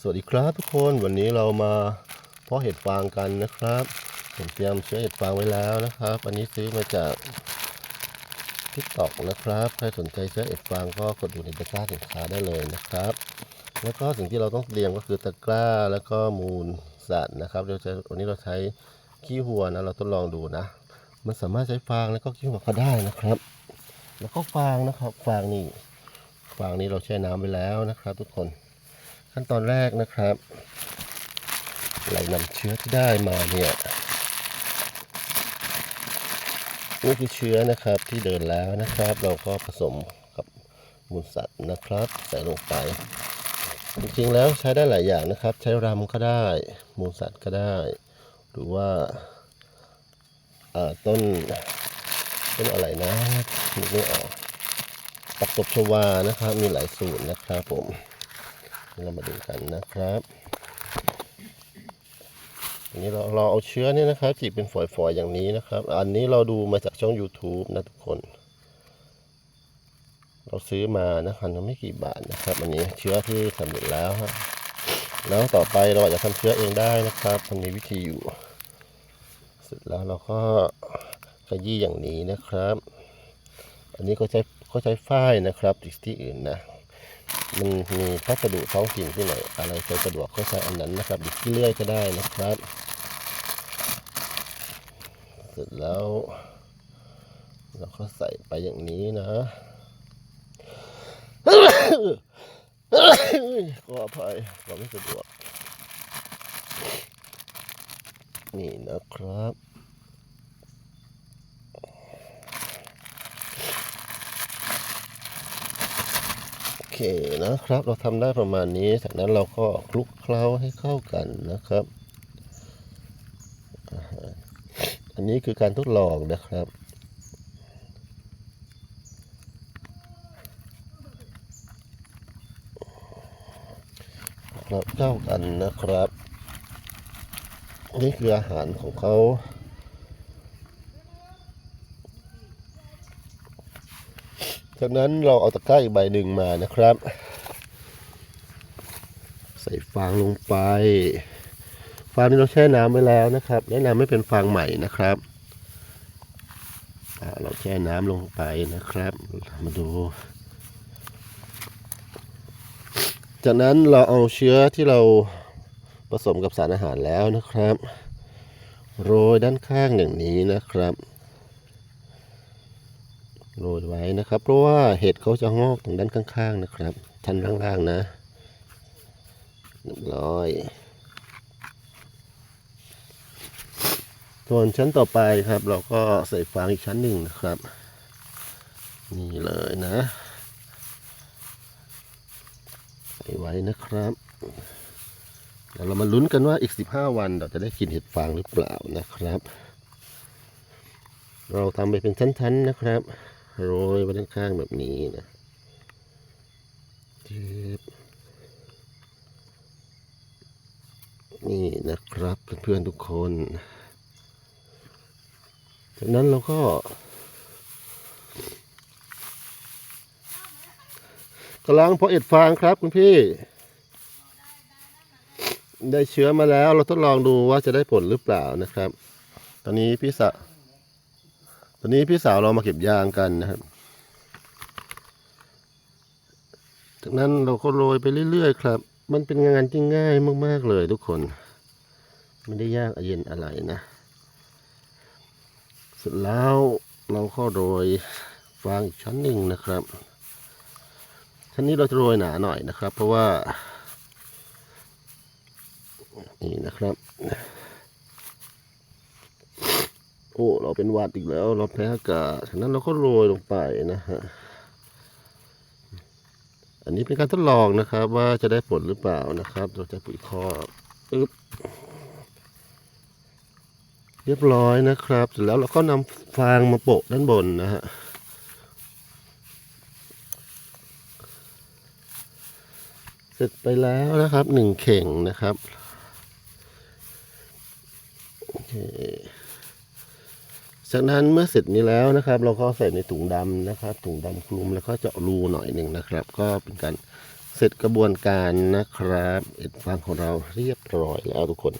สวัสดีครับทุกคนวันนี้เรามาเพาะเห็ดฟางกันนะครับ ผมเตรียมเชื้อเห็ดฟางไว้แล้วนะครับ อันนี้ซื้อมาจากทิกตอกนะครับใครสนใจเชื้อเห็ดฟางก็กดดูในตะกร้าสินค้าได้เลยนะครับ แล้วก็สิ่งที่เราต้องเตรียมก็คือตะกร้าแล้วก็มูลสัตว์นะครับเราจะวันนี้เราใช้ขี้วัวนะเราทดลองดูนะ มันสามารถใช้ฟางแล้วก็ขี้วัวก็ได้นะครับ แล้วก็ฟางนะครับฟางนี่ฟางนี้เราแช่น้ำไปแล้วนะครับ ทุกคน ขั้นตอนแรกนะครับ เรานำเชื้อที่ได้มาเนี่ยนี่คือเชื้อนะครับที่เดินแล้วนะครับ เราก็ผสมกับมูลสัตว์นะครับ ใส่ลงไป จริงๆแล้วใช้ได้หลายอย่างนะครับ ใช้รำก็ได้มูลสัตว์ก็ได้ หรือว่าต้นต้นอะไรนะนึกไม่ออกปักตบชวานะครับมีหลายสูตรนะครับผม เรามาดูกันนะครับอันนี้เราเราเอาเชื้อเนี่ยนะครับจีบเป็นฝอยๆอย่างนี้นะครับ อันนี้เราดูมาจากช่อง YouTube นะทุกคน เราซื้อมานะครับไม่กี่บาทนะครับ อันนี้เชื้อที่สำเร็จแล้วฮะแล้วต่อไปเราอาจจะทำเชื้อเองได้นะครับมันมีวิธีอยู่เสร็จแล้วเราก็ขยี้อย่างนี้นะครับ อันนี้เขาใช้เขาใช้ฝ้ายนะครับที่อื่นนะ มันมีพัสดุท้องถิ่นที่ไหนอะไรใช้สะดวกก็ใช้อันนั้นนะครับดิเลื่อยก็ได้นะครับ เสร็จแล้ว เราก็ใส่ไปอย่างนี้นะขออภัยเราไม่สะดวก นี่นะครับ เคนะครับ เราทำได้ประมาณนี้ จากนั้นเราก็คลุกเคล้าให้เข้ากันนะครับ อันนี้คือการทดลองนะครับเราเข้ากันนะครับ นี่คืออาหารของเขา จากนั้นเราเอาตะกร้าอีกใบหนึ่งมานะครับ ใส่ฟางลงไป ฟางนี้เราแช่น้ำไว้แล้วนะครับ แนะนำไม่เป็นฟางใหม่นะครับเราแช่น้ำลงไปนะครับ มาดู จากนั้นเราเอาเชื้อที่เราผสมกับสารอาหารแล้วนะครับ โรยด้านข้างอย่างนี้นะครับ โรยไว้นะครับ เพราะว่าเห็ดเขาจะงอกตรงด้านข้าง ๆ นะครับชั้นล่างๆนะเรียบร้อย ส่วนชั้นต่อไปครับ เราก็ใส่ฟางอีกชั้นหนึ่งนะครับ นี่เลยนะ ใส่ไว้นะครับเดี๋ยวเรามาลุ้นกันว่าอีก 15 วันเราจะได้กินเห็ดฟางหรือเปล่านะครับ เราทำไปเป็นชั้นๆนะครับ โรยไปด้านข้างแบบนี้นะนี่นะครับเพื่อนๆทุกคน จากนั้นเราก็กำลังเพาะเอ็ดฟางครับคุณพี่ ได้เชื้อมาแล้วเราทดลองดูว่าจะได้ผลหรือเปล่านะครับ ตอนนี้พี่สะ อนนี้พี่สาวเรามาเก็บยางกันนะครับ จากนั้นเราก็โรยไปเรื่อยๆครับ มันเป็นงานที่ง่ายมากๆเลยทุกคน ไม่ได้ยากเย็นอะไรนะ เสร็จแล้วเราก็โรยฟางอีกชั้นหนึ่งนะครับ ชั้นนี้เราจะโรยหนาหน่อยนะครับ เพราะว่า นี่นะครับ โอ้ เราเป็นวัดอีกแล้ว เราแพ้อากาศฉะนั้นเราก็โรยลงไปนะฮะ อันนี้เป็นการทดลองนะครับ ว่าจะได้ผลหรือเปล่านะครับ เราจะปุ๋ยคอกปึ๊บเรียบร้อยนะครับ เสร็จแล้วเราก็นำฟางมาโปะด้านบนนะฮะเสร็จไปแล้วนะครับหนึ่งเข่งนะครับ โอเค จากนั้นเมื่อเสร็จนี้แล้วนะครับ เราก็ใส่ในถุงดำนะครับ ถุงดำคลุมแล้วก็เจาะรูหน่อยหนึ่งนะครับ ก็เป็นการเสร็จกระบวนการนะครับเห็ดฟางของเราเรียบร้อยแล้วทุกคน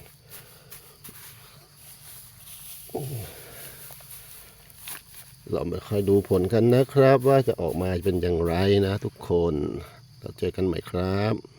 เรามาค่อยดูผลกันนะครับ ว่าจะออกมาเป็นอย่างไรนะทุกคนเราเจอกันใหม่ครับ